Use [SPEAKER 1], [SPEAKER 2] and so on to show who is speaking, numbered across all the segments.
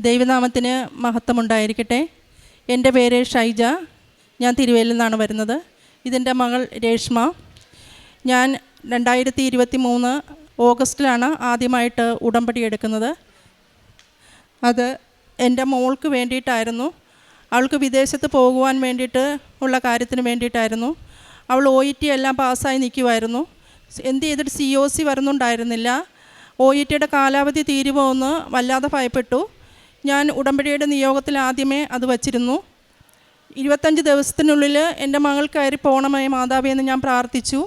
[SPEAKER 1] ദൈവനാമത്തിന് മഹത്വമുണ്ടായിരിക്കട്ടെ. എന്റെ പേര് ഷൈജ. ഞാൻ തിരുവേലിൽ നിന്നാണ് വരുന്നത്. ഇതിന്റെ മകൾ രേഷ്മ. ഞാൻ രണ്ടായിരത്തി ഇരുപത്തി മൂന്ന് ഓഗസ്റ്റിലാണ് ആദ്യമായിട്ട് ഉടമ്പടി എടുക്കുന്നത്. അത് എന്റെ മോൾക്ക് വേണ്ടിയിട്ടായിരുന്നു. അവൾക്ക് വിദേശത്ത് പോകുവാൻ വേണ്ടിയിട്ട് ഉള്ള കാര്യത്തിന് വേണ്ടിയിട്ടായിരുന്നു. അവൾ ഒ ഇ ടി എല്ലാം പാസ്സായി നിൽക്കുമായിരുന്നു എന്ത് ചെയ്തിട്ട് സി ഒ സി വരുന്നുണ്ടായിരുന്നില്ല. ഒ ഇ ടിയുടെ കാലാവധി തീരുമോ എന്ന് വല്ലാതെ ഭയപ്പെട്ടു. ഞാൻ ഉടമ്പടിയുടെ നിയോഗത്തിൽ ആദ്യമേ അത് വച്ചിരുന്നു. ഇരുപത്തഞ്ച് ദിവസത്തിനുള്ളിൽ എന്റെ മകൾ കയറി പോകണമേ മാതാവേ എന്ന് ഞാൻ പ്രാർത്ഥിച്ചു.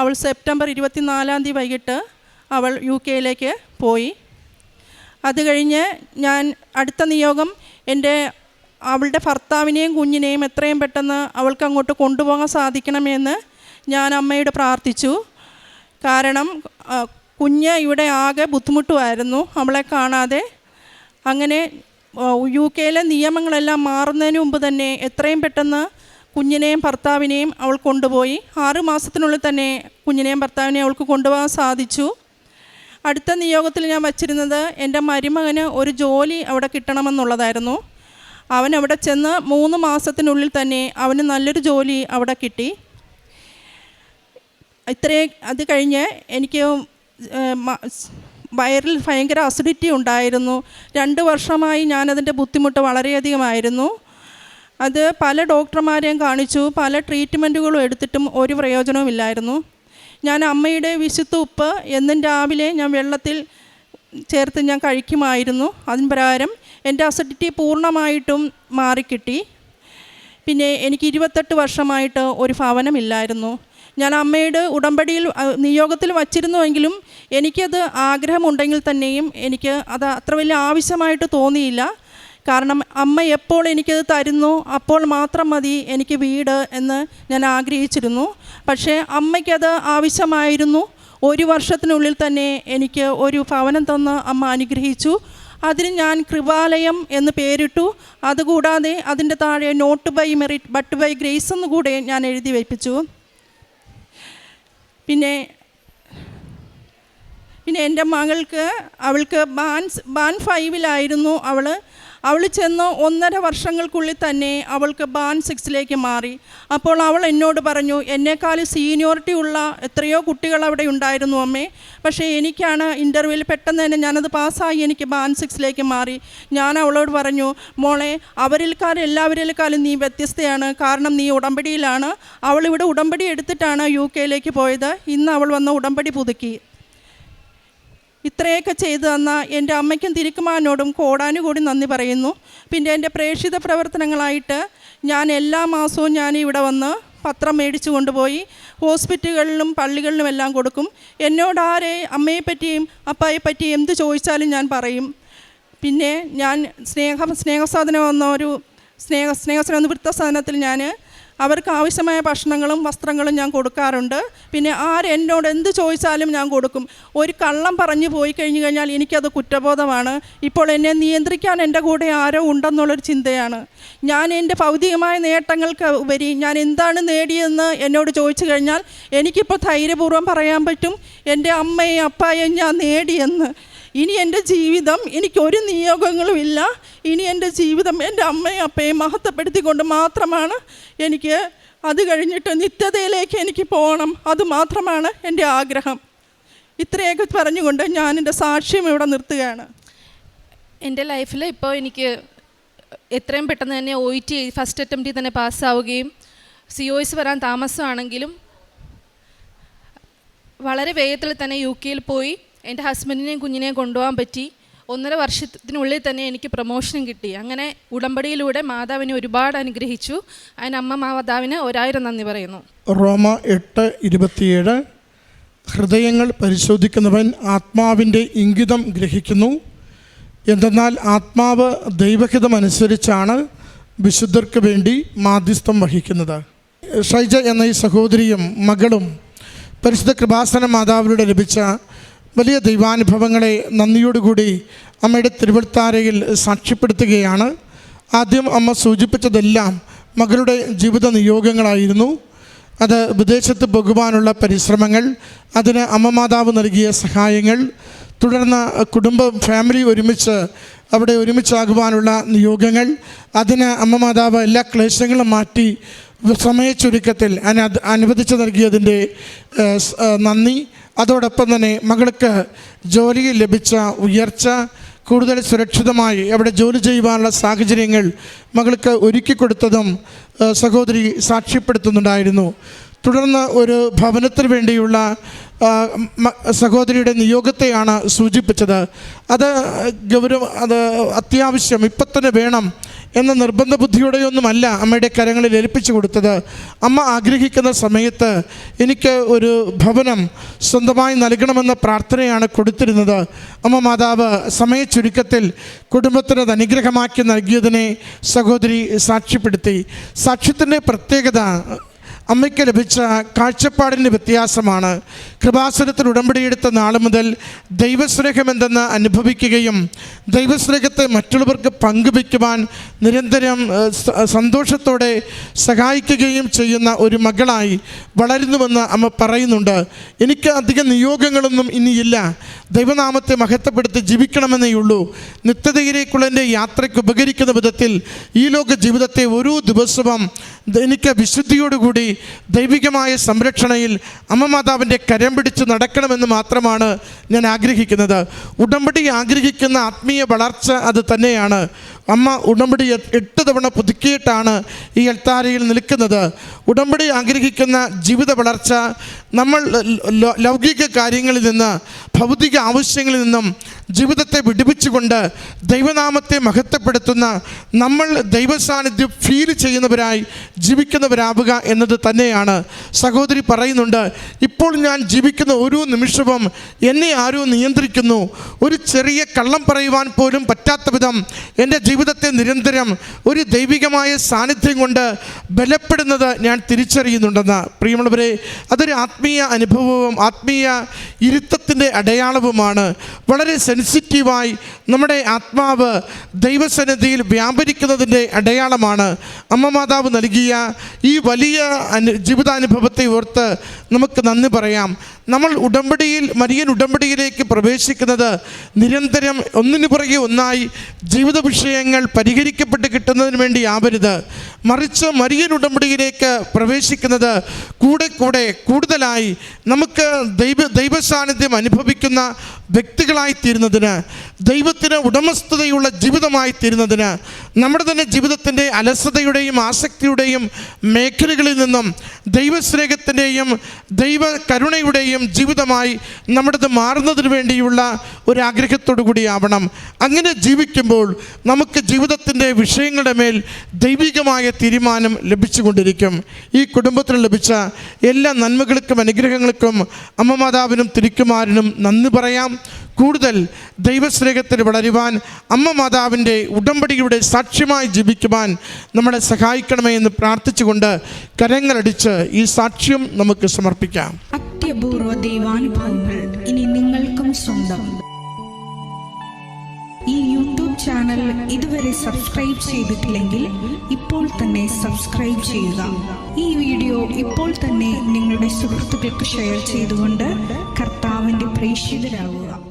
[SPEAKER 1] അവൾ സെപ്റ്റംബർ ഇരുപത്തിനാലാം തീയതി വൈകിട്ട് അവൾ യു കെയിലേക്ക് പോയി. അത് കഴിഞ്ഞ് ഞാൻ അടുത്ത നിയോഗം എന്റെ അവളുടെ ഭർത്താവിനെയും കുഞ്ഞിനെയും എത്രയും പെട്ടെന്ന് അവൾക്ക് അങ്ങോട്ട് കൊണ്ടുപോകാൻ സാധിക്കണമെന്ന് ഞാൻ അമ്മയോട് പ്രാർത്ഥിച്ചു. കാരണം കുഞ്ഞ് ഇവിടെ ആകെ ബുദ്ധിമുട്ടുമായിരുന്നു. അവളെ കാണാതെ അങ്ങനെ യു കെയിലെ നിയമങ്ങളെല്ലാം മാറുന്നതിന് മുമ്പ് തന്നെ എത്രയും പെട്ടെന്ന് കുഞ്ഞിനെയും ഭർത്താവിനെയും അവൾ കൊണ്ടുപോയി. ആറ് മാസത്തിനുള്ളിൽ തന്നെ കുഞ്ഞിനെയും ഭർത്താവിനെയും അവൾക്ക് കൊണ്ടുപോകാൻ സാധിച്ചു. അടുത്ത നിയോഗത്തിൽ ഞാൻ വച്ചിരുന്നത് എന്റെ മരുമകന് ഒരു ജോലി അവിടെ കിട്ടണമെന്നുള്ളതായിരുന്നു. അവൻ അവിടെ ചെന്ന് മൂന്ന് മാസത്തിനുള്ളിൽ തന്നെ അവന് നല്ലൊരു ജോലി അവിടെ കിട്ടി. ഇത്രയും അത് കഴിഞ്ഞ് എനിക്ക് വയറിൽ ഭയങ്കര അസിഡിറ്റി ഉണ്ടായിരുന്നു. രണ്ട് വർഷമായി ഞാനതിന്റെ ബുദ്ധിമുട്ട് വളരെയധികമായിരുന്നു. അത് പല ഡോക്ടർമാരെയും കാണിച്ചു. പല ട്രീറ്റ്മെന്റുകളും എടുത്തിട്ടും ഒരു പ്രയോജനവുമില്ലായിരുന്നു ഞാൻ അമ്മയുടെ വിശുദ്ധ ഉപ്പ് എന്നും രാവിലെ ഞാൻ വെള്ളത്തിൽ ചേർത്ത് ഞാൻ കഴിക്കുമായിരുന്നു. അതിന് പ്രകാരം എന്റെ അസിഡിറ്റി പൂർണമായിട്ടും മാറിക്കിട്ടി. പിന്നെ എനിക്ക് ഇരുപത്തെട്ട് വർഷമായിട്ട് ഒരു ഭവനമില്ലായിരുന്നു. ഞാൻ അമ്മയുടെ ഉടമ്പടിയിൽ നിയോഗത്തിൽ വച്ചിരുന്നുവെങ്കിലും എനിക്കത് ആഗ്രഹമുണ്ടെങ്കിൽ തന്നെയും എനിക്ക് അത് അത്ര വലിയ ആവശ്യമായിട്ട് തോന്നിയില്ല. കാരണം അമ്മ എപ്പോൾ എനിക്കത് തരുന്നു അപ്പോൾ മാത്രം മതി എനിക്ക് വീട് എന്ന് ഞാൻ ആഗ്രഹിച്ചിരുന്നു. പക്ഷേ അമ്മയ്ക്കത് ആവശ്യമായിരുന്നു. ഒരു വർഷത്തിനുള്ളിൽ തന്നെ എനിക്ക് ഒരു ഭവനം തന്ന് അമ്മ അനുഗ്രഹിച്ചു. അതിന് ഞാൻ കൃപാലയം എന്ന് പേരിട്ടു. അതുകൂടാതെ അതിന്റെ താഴെ not by merit but by grace എന്ന് കൂടെ ഞാൻ എഴുതി വയ്പ്പിച്ചു പിന്നെ പിന്നെ എന്റെ മകൾക്ക് അവൾക്ക് ബാൻസ് ബാൻ ഫൈവിലായിരുന്നു അവൾ അവൾ ചെന്ന് ഒന്നര വർഷങ്ങൾക്കുള്ളിൽ തന്നെ അവൾക്ക് ബാൻ സിക്സിലേക്ക് മാറി. അപ്പോൾ അവൾ എന്നോട് പറഞ്ഞു എന്നെക്കാൾ സീനിയോറിറ്റി ഉള്ള എത്രയോ കുട്ടികൾ അവിടെ ഉണ്ടായിരുന്നു അമ്മേ. പക്ഷേ എനിക്കാണ് ഇന്റർവ്യൂവിൽ പെട്ടെന്ന് തന്നെ ഞാനത് പാസ്സായി എനിക്ക് ബാൻ സിക്സിലേക്ക് മാറി. ഞാൻ അവളോട് പറഞ്ഞു മോളെ അവരിൽക്കാരും എല്ലാവരിലേക്കാളും നീ വ്യത്യസ്തയാണ്. കാരണം നീ ഉടമ്പടിയിലാണ്. അവളിവിടെ ഉടമ്പടി എടുത്തിട്ടാണ് യു കെയിലേക്ക് പോയത്. ഇന്ന് അവൾ വന്ന ഉടമ്പടി പുതുക്കി. ഇത്രയൊക്കെ ചെയ്തു തന്ന എന്റെ അമ്മയ്ക്കും തിരുക്കുമാനോടും കോടാനുകൂടി നന്ദി പറയുന്നു. പിന്നെ എന്റെ പ്രേക്ഷിത പ്രവർത്തനങ്ങളായിട്ട് ഞാൻ എല്ലാ മാസവും ഞാൻ ഇവിടെ വന്ന് പത്രം മേടിച്ചു കൊണ്ടുപോയി ഹോസ്പിറ്റലുകളിലും പള്ളികളിലും എല്ലാം കൊടുക്കും. എന്നോട് ആരെ അമ്മയെപ്പറ്റിയും അപ്പായെപ്പറ്റിയും എന്ത് ചോദിച്ചാലും ഞാൻ പറയും. പിന്നെ ഞാൻ സ്നേഹ സ്നേഹസാധനം വന്ന ഒരു സ്നേഹ സ്നേഹസാധനം എന്ന വൃത്തസാധനത്തിൽ ഞാൻ അവർക്ക് ആവശ്യമായ ഭക്ഷണങ്ങളും വസ്ത്രങ്ങളും ഞാൻ കൊടുക്കാറുണ്ട്. പിന്നെ ആരെന്നോട് എന്ത് ചോദിച്ചാലും ഞാൻ കൊടുക്കും. ഒരു കള്ളം പറഞ്ഞു പോയി കഴിഞ്ഞു കഴിഞ്ഞാൽ എനിക്കത് കുറ്റബോധമാണ്. ഇപ്പോൾ എന്നെ നിയന്ത്രിക്കാൻ എന്റെ കൂടെ ആരോ ഉണ്ടെന്നുള്ളൊരു ചിന്തയാണ്. ഞാൻ എന്റെ ഭൗതികമായ നേട്ടങ്ങൾക്ക് ഉപരി ഞാൻ എന്താണ് നേടിയതെന്ന് എന്നോട് ചോദിച്ചു കഴിഞ്ഞാൽ എനിക്കിപ്പോൾ ധൈര്യപൂർവം പറയാൻ പറ്റും. എന്റെ അമ്മയും അപ്പായും ഞാൻ നേടിയെന്ന്. ഇനി എന്റെ ജീവിതം എനിക്കൊരു നിയോഗങ്ങളുമില്ല ഇനി എന്റെ ജീവിതം എന്റെ അമ്മയും അപ്പയും മഹത്വപ്പെടുത്തിക്കൊണ്ട് മാത്രമാണ് എനിക്ക് അത് കഴിഞ്ഞിട്ട് നിത്യതയിലേക്ക് എനിക്ക് പോകണം. അത് മാത്രമാണ് എന്റെ ആഗ്രഹം. ഇത്രയൊക്കെ പറഞ്ഞുകൊണ്ട് ഞാൻ എന്റെ സാക്ഷ്യം ഇവിടെ നിർത്തുകയാണ്.
[SPEAKER 2] എന്റെ ലൈഫിൽ ഇപ്പോൾ എനിക്ക് എത്രയും പെട്ടെന്ന് തന്നെ ഒ ടി ഫസ്റ്റ് അറ്റംപ്റ്റിൽ തന്നെ പാസ്സാവുകയും സി ഒ എസ് വരാൻ താമസമാണെങ്കിലും വളരെ വേഗത്തിൽ തന്നെ യു കെയിൽ പോയി എന്റെ ഹസ്ബൻഡിനെയും കുഞ്ഞിനെയും കൊണ്ടുപോകാൻ പറ്റി. ഒന്നര വർഷത്തിനുള്ളിൽ തന്നെ എനിക്ക് പ്രൊമോഷനും കിട്ടി. അങ്ങനെ ഉടമ്പടിയിലൂടെ മാതാവിനെ ഒരുപാട് അനുഗ്രഹിച്ചു. അതിന് അമ്മ മാതാവിന് ഒരായിരം നന്ദി പറയുന്നു.
[SPEAKER 3] റോമ എട്ട് ഇരുപത്തിയേഴ്. ഹൃദയങ്ങൾ പരിശോധിക്കുന്നവൻ ആത്മാവിന്റെ ഇംഗിതം ഗ്രഹിക്കുന്നു. എന്തെന്നാൽ ആത്മാവ് ദൈവഹിതമനുസരിച്ചാണ് വിശുദ്ധർക്ക് വേണ്ടി മാധ്യസ്ഥം വഹിക്കുന്നത്. ഷൈജ എന്ന ഈ സഹോദരിയും മകളും പരിശുദ്ധ കൃപാസന മാതാവിലൂടെ ലഭിച്ച വലിയ ദൈവാനുഭവങ്ങളെ നന്ദിയോടുകൂടി അമ്മയുടെ തിരുവൽത്താരയിൽ സാക്ഷ്യപ്പെടുത്തുകയാണ്. ആദ്യം അമ്മ സൂചിപ്പിച്ചതെല്ലാം മകളുടെ ജീവിത നിയോഗങ്ങളായിരുന്നു. അത് വിദേശത്ത് പോകുവാനുള്ള പരിശ്രമങ്ങൾ അതിന് അമ്മ മാതാവ് നൽകിയ സഹായങ്ങൾ തുടർന്ന് കുടുംബം ഫാമിലി ഒരുമിച്ച് അവിടെ ഒരുമിച്ചാകുവാനുള്ള നിയോഗങ്ങൾ അതിന് അമ്മ മാതാവ് എല്ലാ ക്ലേശങ്ങളും മാറ്റി സമയ ചുരുക്കത്തിൽ അനുവദിച്ചു നൽകിയതിന്റെ നന്ദി. അതോടൊപ്പം തന്നെ മകൾക്ക് ജോലിയിൽ ലഭിച്ച ഉയർച്ച കൂടുതൽ സുരക്ഷിതമായി അവിടെ ജോലി ചെയ്യുവാനുള്ള സാഹചര്യങ്ങൾ മകൾക്ക് ഒരുക്കി കൊടുത്തതും സഹോദരി സാക്ഷ്യപ്പെടുത്തുന്നുണ്ടായിരുന്നു. തുടർന്ന് ഒരു ഭവനത്തിന് വേണ്ടിയുള്ള സഹോദരിയുടെ നിയോഗത്തെയാണ് സൂചിപ്പിച്ചത്. അത് ഗൗരവ അത് അത്യാവശ്യം ഇപ്പം വേണം എന്ന നിർബന്ധ ബുദ്ധിയോടെയൊന്നുമല്ല അമ്മയുടെ കരങ്ങളിൽ ഏൽപ്പിച്ചു കൊടുത്തത്. അമ്മ ആഗ്രഹിക്കുന്ന സമയത്ത് എനിക്ക് ഒരു ഭവനം സ്വന്തമായി നൽകണമെന്ന പ്രാർത്ഥനയാണ് കൊടുത്തിരുന്നത്. അമ്മ മാതാവ് സമയ ചുരുക്കത്തിൽ കുടുംബത്തിന് അത് അനുഗ്രഹമാക്കി നൽകിയതിനെ സഹോദരി സാക്ഷ്യപ്പെടുത്തി. സാക്ഷ്യത്തിന്റെ പ്രത്യേകത അമ്മയ്ക്ക് ലഭിച്ച കാഴ്ചപ്പാടിന്റെ വ്യത്യാസമാണ് കൃപാസനത്തിൽ ഉടമ്പടിയെടുത്ത നാൾ മുതൽ ദൈവസ്നേഹമെന്തെന്ന് അനുഭവിക്കുകയും ദൈവസ്നേഹത്തെ മറ്റുള്ളവർക്ക് പങ്കുവയ്ക്കുവാൻ നിരന്തരം സന്തോഷത്തോടെ സഹായിക്കുകയും ചെയ്യുന്ന ഒരു മകളായി വളരുന്നുവെന്ന് അമ്മ പറയുന്നുണ്ട്. എനിക്ക് അധികം നിയോഗങ്ങളൊന്നും ഇനിയില്ല. ദൈവനാമത്തെ മഹത്വപ്പെടുത്തി ജീവിക്കണമെന്നേ ഉള്ളൂ. നിത്യതയിലേക്കുള്ള എന്റെ യാത്രയ്ക്ക് ഉപകരിക്കുന്ന വിധത്തിൽ ഈ ലോക ജീവിതത്തെ ഓരോ ദിവസവും എനിക്ക് വിശുദ്ധിയോടുകൂടി ദൈവികമായ സംരക്ഷണയിൽ അമ്മ മാതാവിന്റെ കരം പിടിച്ച് നടക്കണമെന്ന് മാത്രമാണ് ഞാൻ ആഗ്രഹിക്കുന്നത്. ഉടമ്പടി ആഗ്രഹിക്കുന്ന ആത്മീയ വളർച്ച അത് തന്നെയാണ്. അമ്മ ഉടമ്പടി എട്ട് തവണ പുതുക്കിയിട്ടാണ് ഈ എൽത്താരയിൽ നിൽക്കുന്നത്. ഉടമ്പടി ആഗ്രഹിക്കുന്ന ജീവിത വളർച്ച നമ്മൾ ലൗകിക കാര്യങ്ങളിൽ നിന്ന് ഭൗതിക ആവശ്യങ്ങളിൽ നിന്നും ജീവിതത്തെ വിടുവിച്ചുകൊണ്ട് ദൈവനാമത്തെ മഹത്വപ്പെടുത്തുന്ന നമ്മൾ ദൈവസാന്നിധ്യം ഫീൽ ചെയ്യുന്നവരായി ജീവിക്കുന്നവരാവുക എന്നത് തന്നെയാണ് സഹോദരി പറയുന്നുണ്ട്. ഇപ്പോൾ ഞാൻ ജീവിക്കുന്ന ഓരോ നിമിഷവും എന്നെ ആരോ നിയന്ത്രിക്കുന്നു. ഒരു ചെറിയ കള്ളം പറയുവാൻ പോലും പറ്റാത്ത വിധം എന്റെ ജീവിതത്തെ നിരന്തരം ഒരു ദൈവികമായ സാന്നിധ്യം കൊണ്ട് ബലപ്പെടുന്നത് ഞാൻ തിരിച്ചറിയുന്നുണ്ടെന്ന്. പ്രിയമുള്ളവരെ അതൊരു ആത്മീയ അനുഭവവും ആത്മീയ ഇരുത്തത്തിന്റെ അടയാളവുമാണ്. വളരെ സെൻസിറ്റീവായി നമ്മുടെ ആത്മാവ് ദൈവസന്നിധിയിൽ വ്യാപരിക്കുന്നതിന്റെ അടയാളമാണ്. അമ്മമാതാവ് നൽകിയ ഈ വലിയ അനു ജീവിതാനുഭവത്തെ ഓർത്ത് നമുക്ക് നന്ദി പറയാം. നമ്മൾ ഉടമ്പടിയിൽ മരിയൻ ഉടമ്പടിയിലേക്ക് പ്രവേശിക്കുന്നത് നിരന്തരം ഒന്നിനു പുറകെ ഒന്നായി ജീവിത വിഷയങ്ങൾ പരിഹരിക്കപ്പെട്ട് കിട്ടുന്നതിന് വേണ്ടി ആവരുത്. മറിച്ച് മരിയൻ ഉടമ്പടിയിലേക്ക് പ്രവേശിക്കുന്നത് കൂടെ കൂടെ കൂടുതലായി നമുക്ക് ദൈവ ദൈവസാന്നിധ്യം അനുഭവിക്കുന്ന വ്യക്തികളായി തീരുന്നതിന് ദൈവത്തിന് ഉടമസ്ഥതയുള്ള ജീവിതമായി തീരുന്നതിന് നമ്മുടെ തന്നെ ജീവിതത്തിന്റെ അലസതയുടെയും ആസക്തിയുടെയും മേഖലകളിൽ നിന്നും ദൈവസ്നേഹത്തിന്റെയും ദൈവ കരുണയുടെയും ജീവിതമായി നമ്മുടേത് മാറുന്നതിന് വേണ്ടിയുള്ള ഒരു ആഗ്രഹത്തോടു കൂടിയാവണം അങ്ങനെ ജീവിക്കുമ്പോൾ നമുക്ക് ജീവിതത്തിന്റെ വിഷയങ്ങളുടെ മേൽ ദൈവികമായ തീരുമാനം ലഭിച്ചുകൊണ്ടിരിക്കും. ഈ കുടുംബത്തിന് ലഭിച്ച എല്ലാ നന്മകൾക്കും അനുഗ്രഹങ്ങൾക്കും അമ്മമാതാവിനും തിരിക്കുമാരനും നന്ദി പറയാം. കൂടുതൽ ദൈവസ്നേഹത്തിൽ വളരുവാൻ അമ്മ മാതാവിന്റെ ഉടമ്പടിയുടെ സാക്ഷ്യമായി ജീവിക്കുവാൻ നമ്മളെ സഹായിക്കണമേ എന്ന് പ്രാർത്ഥിച്ചുകൊണ്ട് കരങ്ങളടിച്ച് ഈ സാക്ഷ്യം നമുക്ക് സമർപ്പിക്കാം.
[SPEAKER 4] അത്യപൂർവ ദൈവാനുഭവങ്ങൾ ഇനി നിങ്ങൾക്കും സ്വന്തം. ഈ യൂട്യൂബ് ചാനൽ ഇതുവരെ സബ്സ്ക്രൈബ് ചെയ്തിട്ടില്ലെങ്കിൽ ഇപ്പോൾ തന്നെ സബ്സ്ക്രൈബ് ചെയ്യുക. ഈ വീഡിയോ ഇപ്പോൾ തന്നെ നിങ്ങളുടെ സുഹൃത്തുക്കൾക്ക് ഷെയർ ചെയ്തുകൊണ്ട് കർത്താവിന്റെ പ്രേക്ഷിതരാകുക.